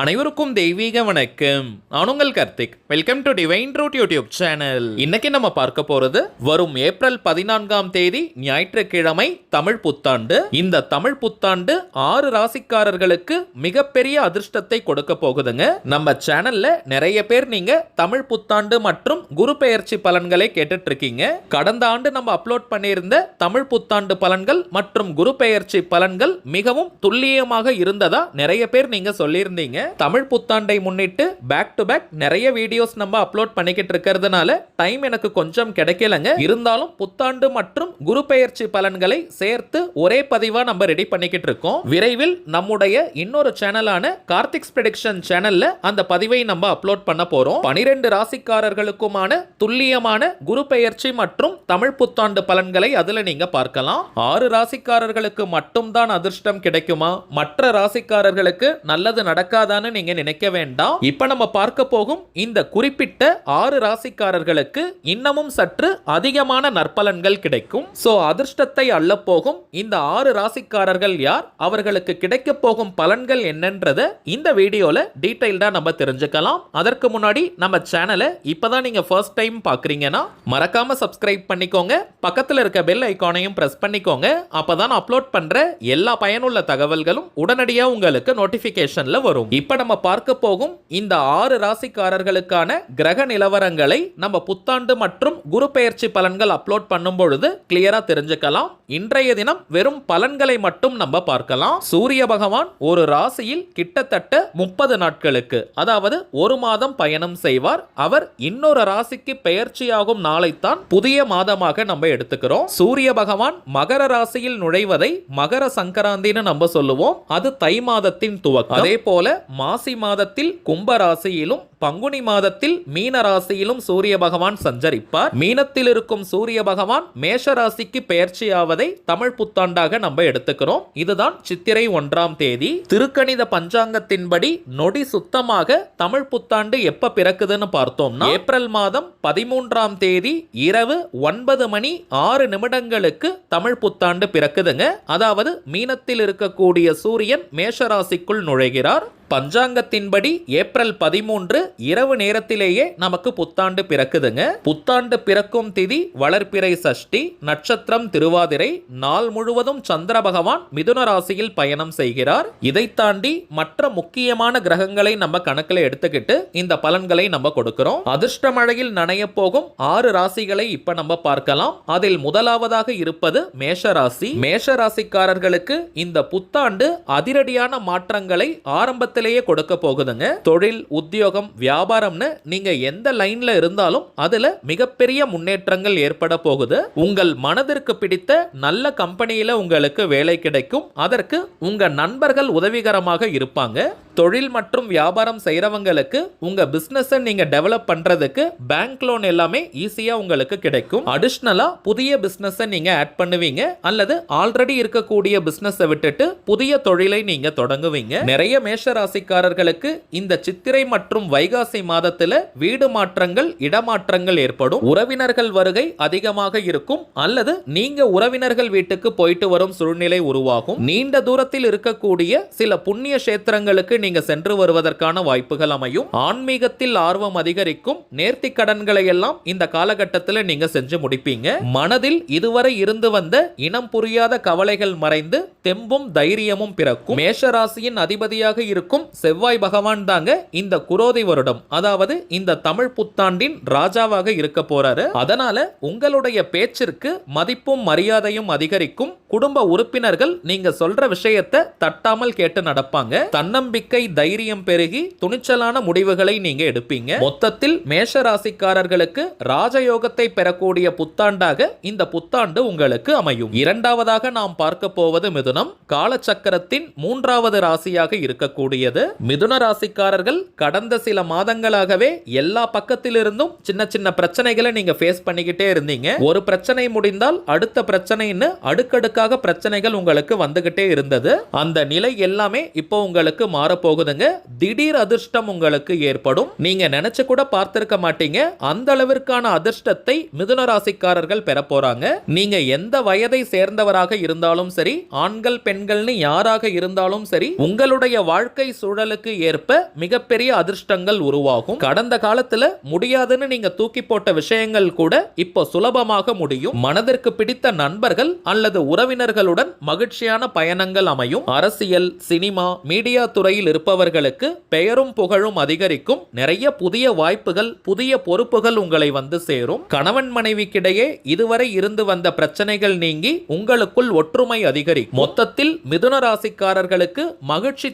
அனைவருக்கும் தெய்வீக வணக்கம். நான் உங்கள் Karthik. Welcome to divine root YouTube channel இன்னைக்கு நம்ம பார்க்க போறது வரும் ஏப்ரல் பதினான்காம் தேதி ஞாயிற்றுக்கிழமை தமிழ் புத்தாண்டு. இந்த தமிழ் புத்தாண்டு ஆறு ராசிக்காரர்களுக்கு மிகப்பெரிய அதிர்ஷ்டத்தை கொடுக்க போகுதுங்க. நம்ம சேனல்ல நிறைய பேர் நீங்க தமிழ் புத்தாண்டு மற்றும் குரு பெயர்ச்சி பலன்களை கேட்டுட்டு இருக்கீங்க கடந்த ஆண்டு நம்ம அப்லோட் பண்ணியிருந்த தமிழ் புத்தாண்டு பலன்கள் மற்றும் குரு பெயர்ச்சி பலன்கள் மிகவும் துல்லியமாக இருந்ததா நிறைய பேர் நீங்க சொல்லியிருந்தீங்க. தமிழ் புத்தாண்டை முன்னிட்டு பேக் டு பேக் நிறைய வீடியோஸ் நம்ம அப்லோட் பண்ணிக்கிட்டு இருக்கிறதுனால டைம் எனக்கு கொஞ்சம் கிடைக்கலங்க. இருந்தாலும் புத்தாண்டு மற்றும் குரு பெயர்ச்சி பலன்களை சேர்த்து ஒரே பதிவா நம்ம ரெடி பண்ணிக்கிட்டு இருக்கோம். விரைவில் நம்முடைய இன்னொரு சேனலான கார்த்திக்ஸ் ப்ரெடிக்ஷன் சேனல்ல அந்த பதிவை நம்ம அப்லோட் பண்ண போறோம். பனிரெண்டு ராசிக்காரர்களுக்குமான துல்லியமான குரு பெயர்ச்சி மற்றும் தமிழ் புத்தாண்டு பலன்களை அதுல நீங்க பார்க்கலாம். ஆறு ராசிக்காரர்களுக்கு மட்டும்தான் அதிர்ஷ்டம் கிடைக்குமா? மற்ற ராசிக்காரர்களுக்கு நல்லது நடக்காதான்னு நீங்க நினைக்க வேண்டாம். இப்ப நம்ம பார்க்க போகும் இந்த குறிப்பிட்ட ஆறு ராசிக்காரர்களுக்கு இன்னமும் சற்று அதிகமான நற்பலன்கள் கிடைக்கும். சோ அதிர்ஷ்டத்தை அள்ள போகும் இந்த ஆறு ராசிக்காரர்கள் யார்? அவர்களுக்கு கிடைக்க போகும் பலன்கள் என்னன்றத இந்த வீடியோல டீடைல்டா நம்ம தெரிஞ்சுக்கலாம். அதற்கு முன்னாடி நம்ம சேனலை இப்பதான் நீங்க ஃபர்ஸ்ட் டைம் பாக்குறீங்கன்னா மறக்காம சப்ஸ்கிரைப் பண்ணிக்கோங்க. பக்கத்துல இருக்க பெல் ஐகானையும் பிரஸ் பண்ணிக்கோங்க. அப்பதான் அப்லோட் பண்ற எல்லா பயனுள்ள தகவல்களும் உடனடியா உங்களுக்கு நோட்டிபிகேஷன்ல வரும். இப்போ நம்ம பார்க்க போகும் இந்த ஆறு ராசிக்காரர்களுக்கான கிரக நிலவரங்களை நம்ம புத்தாண்டு மற்றும் குரு பெயர்ச்சி பலன்கள் அப்லோட் பண்ணும் பொழுது கிளியரா தெரிஞ்சுக்கலாம். இன்றைய தினம் வெறும் பலன்களை மட்டும் நம்ம பார்க்கலாம். சூரிய பகவான் ஒரு ராசியில் கிட்டத்தட்ட முப்பது நாட்களுக்கு அதாவது ஒரு மாதம் பயணம் செய்வார். அவர் இன்னொரு ராசிக்கு பெயர்ச்சியாகும் நாளைத்தான் புதிய மாதமாக நம்ம எடுத்துக்கிறோம். சூரிய பகவான் மகர ராசியில் நுழைவதை மகர சங்கராந்தின்னு நம்ம சொல்லுவோம். அது தை மாதத்தின் துவக்கம். அதே போல மாசி மாதத்தில் கும்ப ராசியிலும் பங்குனி மாதத்தில் மீன ராசியிலும் சூரிய பகவான் சஞ்சரிப்பார். மீனத்தில் இருக்கும் சூரிய பகவான் மேஷ ராசிக்கு பெயர்ச்சியாவதை தமிழ் புத்தாண்டாக நம்ம எடுத்துக்கிறோம். இதுதான் சித்திரை ஒன்றாம் தேதி. திருக்கணித பஞ்சாங்கத்தின்படி நொடி சுத்தமாக தமிழ் புத்தாண்டு எப்ப பிறக்குதுன்னு பார்த்தோம்னா ஏப்ரல் மாதம் பதிமூன்றாம் தேதி இரவு ஒன்பது மணி ஆறு நிமிடங்களுக்கு தமிழ் புத்தாண்டு பிறக்குதுங்க. அதாவது மீனத்தில் இருக்கக்கூடிய சூரியன் மேஷராசிக்குள் நுழைகிறார். பஞ்சாங்கத்தின்படி ஏப்ரல் பதிமூன்று இரவு நேரத்திலேயே நமக்கு புத்தாண்டு பிறக்குதுங்க. புத்தாண்டு பிறக்கும் திதி வளர்ப்பிறை சஷ்டி நட்சத்திரம் திருவாதிரை நாள் முழுவதும் சந்திர பகவான் மிதுன ராசியில் பயணம் செய்கிறார். இதை தாண்டி மற்ற முக்கியமான கிரகங்களை நம்ம கணக்கில் எடுத்துக்கிட்டு இந்த பலன்களை நம்ம கொடுக்கிறோம். அதிர்ஷ்ட மழையில் நனைய போகும் ஆறு ராசிகளை இப்ப நம்ம பார்க்கலாம். அதில் முதலாவதாக இருப்பது மேஷ ராசி. மேஷ ராசிக்காரர்களுக்கு இந்த புத்தாண்டு அதிரடியான மாற்றங்களை ஆரம்பத்தில் ஆரம்பத்திலேயே கொடுக்க போகுதுங்க. தொழில் உத்தியோகம் வியாபாரம்னு நீங்க எந்த லைன்ல இருந்தாலும் அதுல மிகப்பெரிய முன்னேற்றங்கள் ஏற்பட போகுது. உங்கள் மனதிற்கு பிடித்த நல்ல கம்பெனியில உங்களுக்கு வேலை கிடைக்கும். அதற்கு உங்க நண்பர்கள் உதவிகரமாக இருப்பாங்க. தொழில் மற்றும் வியாபாரம் செய்யறவங்களுக்கு உங்க பிசினஸ் நீங்க டெவலப் பண்றதுக்கு பேங்க் லோன் எல்லாமே ஈஸியா உங்களுக்கு கிடைக்கும். அடிஷ்னலா புதிய பிசினஸ் நீங்க ஆட் பண்ணுவீங்க. அல்லது ஆல்ரெடி இருக்கக்கூடிய பிசினஸ் விட்டுட்டு புதிய தொழிலை நீங்க தொடங்குவீங்க. நிறைய மேஷ ராசிக்காரர்களுக்கு இந்த சித்திரை மற்றும் வைகாசி மாதத்தில் வீடு மாற்றங்கள் இடமாற்றங்கள் ஏற்படும். உறவினர்கள் வருகை அதிகமாக இருக்கும். அல்லது நீங்க உறவினர்கள் வீட்டுக்கு போயிட்டு வரும் சூழ்நிலை உருவாகும். நீண்ட தூரத்தில் இருக்கக்கூடிய சில புண்ணிய கஷேத்திரங்களுக்கு நீங்க சென்று வருவதற்கான வாய்ப்புகள் அமையும். ஆன்மீகத்தில் ஆர்வம் அதிகரிக்கும். நேர்த்தி கடன்களை எல்லாம் இந்த காலகட்டத்தில் நீங்க செஞ்சு முடிப்பீங்க. மனதில் இதுவரை இருந்து வந்த இனம் புரியாத கவலைகள் மறைந்து தெம்பும் தைரியமும் பிறக்கும். மேஷ ராசியின் அதிபதியாக இருக்கும் செவ்வாய் பகவான் தாங்க இந்த குரோதி வருடம். அதாவது இந்த தமிழ் புத்தாண்டின் ராஜாவாக இருக்க போறாரு. அதனால உங்களுடைய பேச்சிற்கு மதிப்பும் மரியாதையும் அதிகரிக்கும். குடும்ப உறுப்பினர்கள் நீங்க சொல்ற விஷயத்தை தட்டாமல் கேட்டு நடப்பாங்க. தன்னம்பிக்கை தைரியம் பெருகி துணிச்சலான முடிவுகளை நீங்க எடுப்பீங்க. மொத்தத்தில் மேஷ ராசிக்காரர்களுக்கு ராஜயோகத்தை பெறக்கூடிய புத்தாண்டாக இந்த புத்தாண்டு உங்களுக்கு அமையும். இரண்டாவதாக நாம் பார்க்க போவது மிதுனம். காலச்சக்கரத்தின் மூன்றாவது ராசியாக இருக்கக்கூடியது மிதுன ராசிக்காரர்கள் கடந்த சில மாதங்களாகவே எல்லா பக்கத்திலிருந்தும் சின்ன சின்ன பிரச்சனைகளை நீங்க ஃபேஸ் பண்ணிக்கிட்டே இருந்தீங்க. ஒரு பிரச்சனை முடிந்தால் அடுத்த பிரச்சனைன்னு அடுக்கடுக்காக பிரச்சனைகள் உங்களுக்கு வந்துகிட்டே இருந்தது. அந்த நிலை எல்லாமே இப்போ உங்களுக்கு மாறப்போகுதுங்க. திடீர் அதிர்ஷ்டம் உங்களுக்கு ஏற்படும். நீங்க நினைச்சு கூட பார்த்திருக்க மாட்டீங்க. அந்த அளவிற்கான அதிர்ஷ்டத்தை மிதுன ராசிக்காரர்கள் பெற போறாங்க நீங்க எந்த வயதை சேர்ந்தவராக இருந்தாலும் சரி ஆண்கள் பெண்கள்னு யாராக இருந்தாலும் சரி உங்களுடைய வாழ்க்கை சூழலுக்கு ஏற்ப மிகப்பெரிய அதிர்ஷ்டங்கள் உருவாகும். கடந்த காலத்துல முடியாதுன்னு நீங்க தூக்கி போட்ட விஷயங்கள் கூட இப்போ சுலபமாக முடியும். மனதிற்கு பிடித்த நண்பர்கள் அல்லது உறவினர்களுடன் மகிழ்ச்சியான பயணங்கள் அமையும். அரசியல் சினிமா மீடியா துறையில் இருப்பவர்களுக்கு பெயரும் புகழும் அதிகரிக்கும். நிறைய புதிய வாய்ப்புகள் புதிய பொறுப்புகள் உங்களை வந்து சேரும். கணவன் மனைவிக்கிடையே இதுவரை இருந்து வந்த பிரச்சனைகள் நீங்கி உங்களுக்குள் ஒற்றுமை அதிகரிக்கும். மொத்தத்தில் மிதுன ராசிக்காரர்களுக்கு மகிழ்ச்சி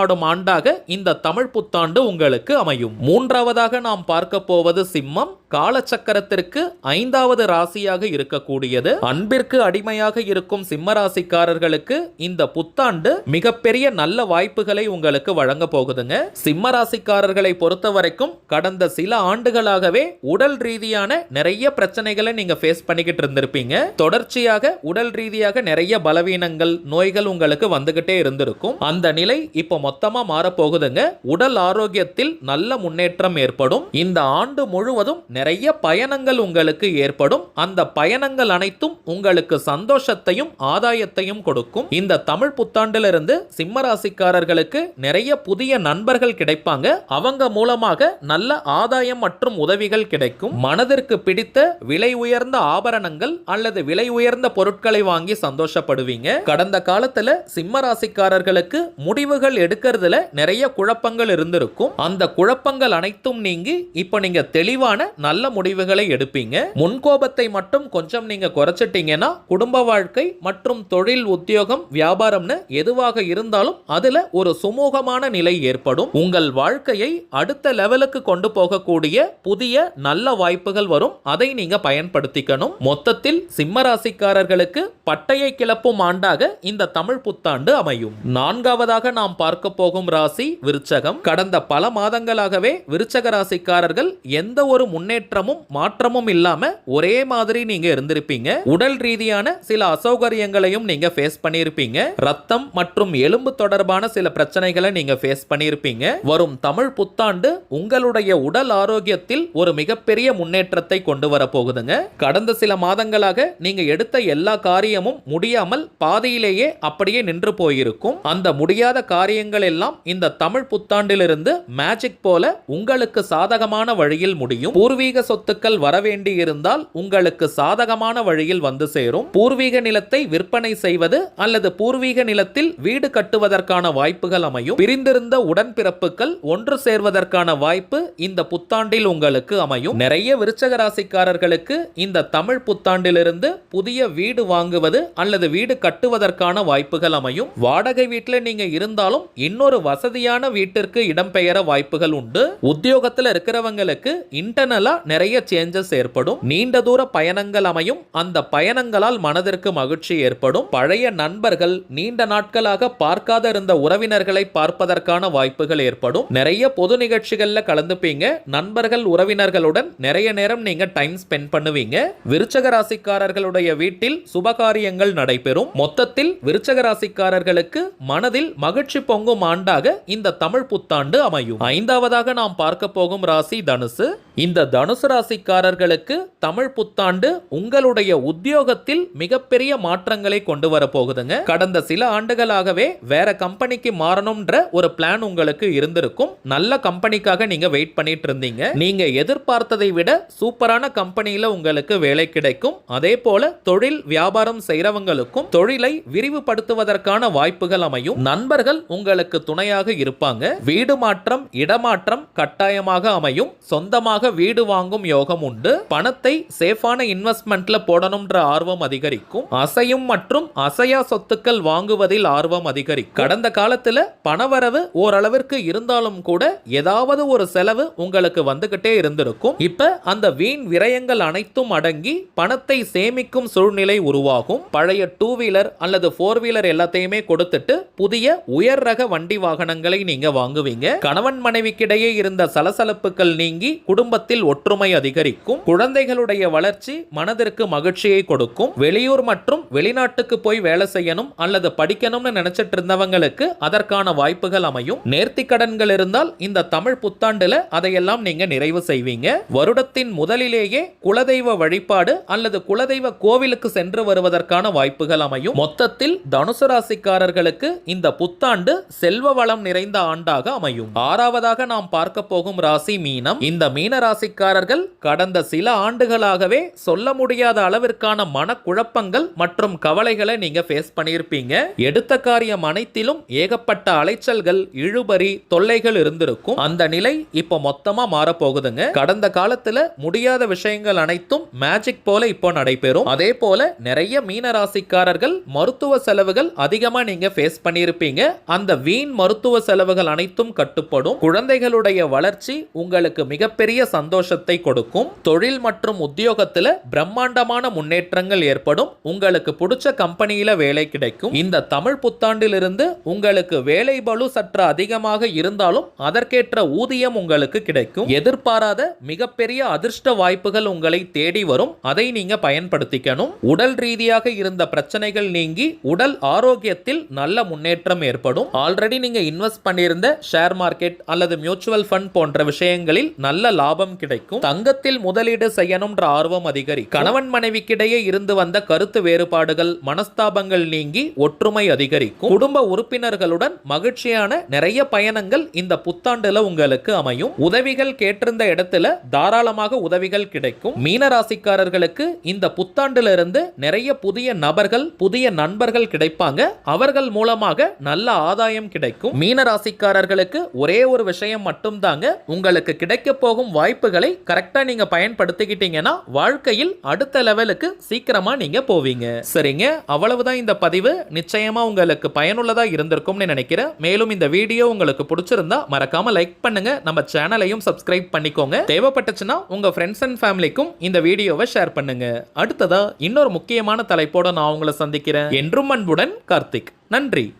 தாண்டவமாடும் ஆண்டாக இந்த தமிழ் புத்தாண்டு உங்களுக்கு அமையும். மூன்றாவதாக நாம் பார்க்க போவது சிம்மம். காலச்சக்கரத்திற்கு ஐந்தாவது ராசியாக இருக்கக்கூடியது. அன்பிற்கு அடிமையாக இருக்கும் சிம்ம ராசிக்காரர்களுக்கு இந்த புத்தாண்டு மிகப்பெரிய நல்ல வாய்ப்புகளை உங்களுக்கு வழங்க போகுதுங்க. சிம்ம ராசிக்காரர்களை பொறுத்த வரைக்கும் கடந்த சில ஆண்டுகளாகவே உடல் ரீதியான நிறைய பிரச்சனைகளை நீங்க ஃபேஸ் பண்ணிக்கிட்டு இருந்திருப்பீங்க. தொடர்ச்சியாக உடல் ரீதியாக நிறைய பலவீனங்கள் நோய்கள் உங்களுக்கு வந்துகிட்டே இருந்திருக்கும். அந்த நிலை இப்போ மொத்தமா மாறப்போகுதுங்க. உடல் ஆரோக்கியத்தில் நல்ல முன்னேற்றம் ஏற்படும். இந்த ஆண்டு முழுவதும் நிறைய பயணங்கள் உங்களுக்கு ஏற்படும். அந்த பயணங்கள் அனைத்தும் உங்களுக்கு சந்தோஷத்தையும் ஆதாயத்தையும் கொடுக்கும். இந்த தமிழ் புத்தாண்டிலிருந்து சிம்ம ராசிக்காரர்களுக்கு நிறைய புதிய நண்பர்கள் கிடைப்பாங்க. அவங்க மூலமாக நல்ல ஆதாயம் மற்றும் உதவிகள் கிடைக்கும். மனதிற்கு பிடித்த விலை உயர்ந்த ஆபரணங்கள் அல்லது விலை உயர்ந்த பொருட்களை வாங்கி சந்தோஷப்படுவீங்க. கடந்த காலத்துல சிம்ம ராசிக்காரர்களுக்கு முடிவுகள் எடுக்கிறதுல நிறைய குழப்பங்கள் இருந்திருக்கும். அந்த குழப்பங்கள் அனைத்தும் நீங்கி இப்போ நீங்க தெளிவான நல்ல முடிவுகளை எடுப்பீங்க. முன்கோபத்தை மட்டும் கொஞ்சம் நீங்க குறைச்சிட்டீங்கன்னா குடும்ப வாழ்க்கை மற்றும் தொழில் உத்தியோகம் வியாபாரம்னு எதுவாக இருந்தாலும் அதுல ஒரு சுமூகமான நிலை ஏற்படும். உங்கள் வாழ்க்கையை அடுத்த லெவலுக்கு கொண்டு போகக்கூடிய புதிய நல்ல வாய்ப்புகள் வரும். அதை நீங்க பயன்படுத்திக்கணும். மொத்தத்தில் சிம்ம ராசிக்காரர்களுக்கு பட்டையை கிளப்பும் ஆண்டாக இந்த தமிழ் புத்தாண்டு அமையும். நான்காவதாக நாம் பார்க்க போகும் ராசி விருச்சகம். கடந்த பல மாதங்களாகவே விருச்சக ராசிக்காரர்கள் எந்த ஒரு முன்னேற்றமும் மாற்றமும் இல்லாம ஒரே மாதிரி நீங்க இருந்திருப்பீங்க. உடல் ரீதியான சில அசௌகரியங்களையும் நீங்க ஃபேஸ் பண்ணியிருப்பீங்க. ரத்தம் மற்றும் எலும்பு தொடர்பான சில பிரச்சனைகளை நீங்க ஃபேஸ் பண்ணியிருப்பீங்க. வரும் தமிழ் புத்தாண்டு உங்களுடைய உடல் ஆரோக்கியத்தில் ஒரு மிகப்பெரிய முன்னேற்றத்தை கொண்டு வர போகுதுங்க கடந்த சில மாதங்களாக நீங்க எடுத்த எல்லா காரியமும் முடியாமல் பாதியிலேயே அப்படியே நின்று போயிருக்கும். அந்த முடியாத காரியங்கள் எல்லாம் இந்த தமிழ் புத்தாண்டிலிருந்து மேஜிக் போல உங்களுக்கு சாதகமான வழியில் முடியும். பூர்வீக சொத்துக்கள் வரவேண்டி இருந்தால் உங்களுக்கு சாதகமான வழியில் வந்து சேரும். பூர்வீக நிலத்தை விற்பனை செய்வது அல்லது பூர்வீக நிலத்தில் வீடு கட்டுவதற்கான வாய்ப்புகள் அமையும். பிரிந்திருந்த உடன்பிறப்புகள் ஒன்று சேர்வதற்கான வாய்ப்பு இந்த புத்தாண்டில் உங்களுக்கு அமையும். நிறைய விருச்சக ராசிக்காரர்களுக்கு இந்த தமிழ் புத்தாண்டிலிருந்து புதிய வீடு வாங்குவது அல்லது வீடு கட்டுவதற்கான வாய்ப்புகள் அமையும். வாடகை வீட்டில் நீங்க இருந்தாலும் இன்னொரு வசதியான வீட்டிற்கு இடம்பெயர வாய்ப்புகள் உண்டு. உத்தியோகத்தில் இருக்கிறவங்களுக்கு இன்டர்னலா நிறைய சேஞ்சஸ் ஏற்படும். நீண்ட தூர பயணங்கள் அமையும். அந்த பயணங்களால் மனதிற்கு மகிழ்ச்சி ஏற்படும். பழைய நண்பர்கள் நீண்ட நாட்களாக பார்க்காத இருந்த உறவினர்களை பார்ப்பதற்கான வாய்ப்புகள் ஏற்படும். நிறைய பொது நிகழ்ச்சிகள்ல கலந்துப்பீங்க. நண்பர்கள் உறவினர்களுடன் நிறைய நேரம் நீங்க டைம் ஸ்பெண்ட் பண்ணுவீங்க. விருச்சக ராசிக்காரர்களுடைய வீட்டில் சுபகாரியங்கள் நடைபெறும். மொத்தத்தில் விருச்சக ராசிக்காரர்களுக்கு மனதில் மகிழ்ச்சி பொங்கும் ஆண்டாக இந்த தமிழ் புத்தாண்டு அமையும். ஐந்தாவதாக நாம் பார்க்க போகும் ராசி தனுசு. இந்த தனுசு ராசிக்காரர்களுக்கு தமிழ் புத்தாண்டு உங்களுடைய உத்தியோகத்தில் மிகப்பெரிய மாற்றங்களை கொண்டு வர போகுதுங்க. கடந்த சில ஆண்டுகளாகவே வேற கம்பெனிக்கு மாறணும்ன்ற ஒரு பிளான் உங்களுக்கு இருந்திருக்கும். நல்ல கம்பெனிக்காக நீங்க வெயிட் பண்ணிட்டு இருந்தீங்க. நீங்க எதிர்பார்த்ததை விட சூப்பரான கம்பெனியில உங்களுக்கு வேலை கிடைக்கும். அதே போல தொழில் வியாபாரம் செய்யறவங்களுக்கும் தொழிலை விரிவுபடுத்துவதற்கான வாய்ப்புகள் அமையும். நண்பர்கள் உங்களுக்கு துணையாக இருப்பாங்க. வீடு மாற்றம் இடமாற்றம் கட்டாயமாக அமையும். சொந்தமாக வீடு வாங்கும் யோகம் உண்டு. பணத்தை சேஃபான இன்வெஸ்ட்மெண்ட்ல போடணும்ன்ற ஆர்வம் அதிகரிக்கும். அசையும் மற்றும் அசையா சொத்துக்கள் வாங்குவதில் ஆர்வம் அதிகரிக்கும். கடந்த காலத்துல பணவரவு ஓரளவிற்கு இருந்தாலும் கூட ஏதாவது ஒரு செலவு உங்களுக்கு வந்துகிட்டே இருந்திருக்கும். இப்ப அந்த வீண் விரயங்கள் அனைத்தும் அடங்கி பணத்தை சேமிக்கும் சூழ்நிலை உருவாகும். பழைய டூ வீலர் அல்லது ஃபோர் வீலர் எல்லாத்தையுமே கொடுத்துட்டு புதிய உயர் ரக வண்டி வாகனங்களை நீங்க வாங்குவீங்க. கணவன் மனைவிக்கிடையே இருந்த சலசலப்புகள் நீங்கி குடும்பத்தில் ஒற்றுமை அதிகரிக்கும். குழந்தைகளுடைய வளர்ச்சி மனதிற்கு மகிழ்ச்சியை கொடுக்கும். வெளியூர் மற்றும் வெளிநாட்டுக்கு போய் வேலை செய்யணும் அல்லது படிக்கணும்னு நினைச்சிட்டு இருந்தவங்களுக்கு அதற்கான வாய்ப்புகள் அமையும். நேர்த்தி கடன்கள் இருந்தால் இந்த தமிழ் புத்தாண்டுல அதையெல்லாம் நீங்க நிறைவு செய்வீங்க. வருடத்தின் முதலிலேயே குலதெய்வ வழிபாடு அல்லது குலதெய்வ கோவிலுக்கு சென்று வருவதற்கான வாய்ப்புகள் அமையும். மொத்தத்தில் தனுசு ராசிக்காரர்களுக்கு இந்த புத்தாண்டு செல்வ வளம் நிறைந்த ஆண்டாக அமையும். ஆறாவதாக நாம் பார்க்க போகும் ராசி மீனம் இந்த மீன ராசிக்காரர்கள் கடந்த சில ஆண்டுகளாகவே சொல்ல முடியாத அளவிற்கான மனக்குழப்பங்கள் மற்றும் கவலைகளை நீங்க ஃபேஸ் பண்ணியிருப்பீங்க. எடுத்த காரியம் அனைத்திலும் ஏகப்பட்ட அலைச்சல்கள் இழுபறி தொல்லைகள் இருந்திருக்கும். அந்த நிலை இப்போ மொத்தமா மாறப்போகுதுங்க. கடந்த காலத்துல முடியாத விஷயங்கள் அனைத்தும் மேஜிக் போல இப்போ நடைபெறும். அதே போல நிறைய மீன ராசிக்காரர்கள் மருத்துவ செலவுகள் அதிகமா நீங்க ஃபேஸ் பண்ணியிருப்பீங்க. அந்த வீண் மருத்துவ செலவுகள் அனைத்தும் கட்டுப்படும். குழந்தைகளுடைய வளர்ச்சி உங்களுக்கு மிகப்பெரிய சந்தோஷத்தை கொடுக்கும். தொழில் மற்றும் உத்தியோகத்துல பிரம்மாண்டமான முன்னேற்றங்கள் ஏற்படும். உங்களுக்கு பிடிச்ச கம்பெனியில வேலை கிடைக்கும். இந்த தமிழ் புத்தாண்டிலிருந்து உங்களுக்கு வேலை பளு சற்று அதிகமாக இருந்தாலும் அதற்கேற்ற ஊதியம் உங்களுக்கு கிடைக்கும். எதிர்பாராத மிகப்பெரிய அதிர்ஷ்ட வாய்ப்புகள் உங்களை தேடி வரும். அதை நீங்க பயன்படுத்திக்கணும். உடல் ரீதியாக இருந்த பிரச்சனைகள் நீங்கி உடல் ஆரோக்கியத்தில் நல்ல முன்னேற்றம் ஏற்படும். ஆல்ரெடி நீங்கள் இன்வெஸ்ட் பண்ணியிருந்த ஷேர் மார்க்கெட் அல்லது மியூச்சுவல் ஃபண்ட் போன்ற விஷயங்களில் நல்ல லாபம் கிடைக்கும். தங்கத்தில் முதலீடு செய்யணும்ன்ற ஆர்வம் அதிகரி. கணவன் மனைவிக்கிடையே இருந்து வந்த கருத்து வேறுபாடுகள் மனஸ்தாபங்கள் நீங்கி ஒற்றுமை அதிகரிக்கும். குடும்ப உறுப்பினர்களுடன் மகிழ்ச்சியான நிறைய பயணங்கள் இந்த புத்தாண்டுல உங்களுக்கு அமையும். உதவிகள் கேட்டிருந்த இடத்துல தாராளமாக உதவிகள் கிடைக்கும். மீனராசிக்காரர்களுக்கு இந்த புத்தாண்டுல இருந்து நிறைய புதிய நபர்கள் புதிய நண்பர்கள் கிடைப்பாங்க. அவர்கள் மூலமாக நல்ல ஆதாயம் கிடைக்கும். மீன ராசிக்காரர்களுக்கு ஒரே ஒரு விஷயம் மட்டும்தாங்க உங்களுக்கு கிடைக்க போகும் வாய்ப்புகளை கரெக்டா நீங்க பயன்படுத்திக்கிட்டீங்கன்னா வாழ்க்கையில் அடுத்த லெவலுக்கு சீக்கிரமா நீங்க போவீங்க. சரிங்க? அவ்வளவுதான் இந்த பதிவு. நிச்சயமா உங்களுக்கு பயனுள்ளதா இருந்திருக்கும்னு நினைக்கிறேன். மேலும் இந்த வீடியோ உங்களுக்கு பிடிச்சிருந்தா மறக்காம லைக் பண்ணுங்க. நம்ம சேனலையும் சப்ஸ்கிரைப் பண்ணிக்கோங்க. தேவைப்பட்டுச்சுன்னா உங்க ஃப்ரெண்ட்ஸ் அண்ட் ஃபேமிலிக்கும் இந்த வீடியோவை ஷேர் பண்ணுங்க. அடுத்ததா இன்னொரு முக்கியமான தலைப்போட நான் உங்களை சந்திக்கிறேன். என்றும் அன்புடன் கார்த்திக். நன்றி.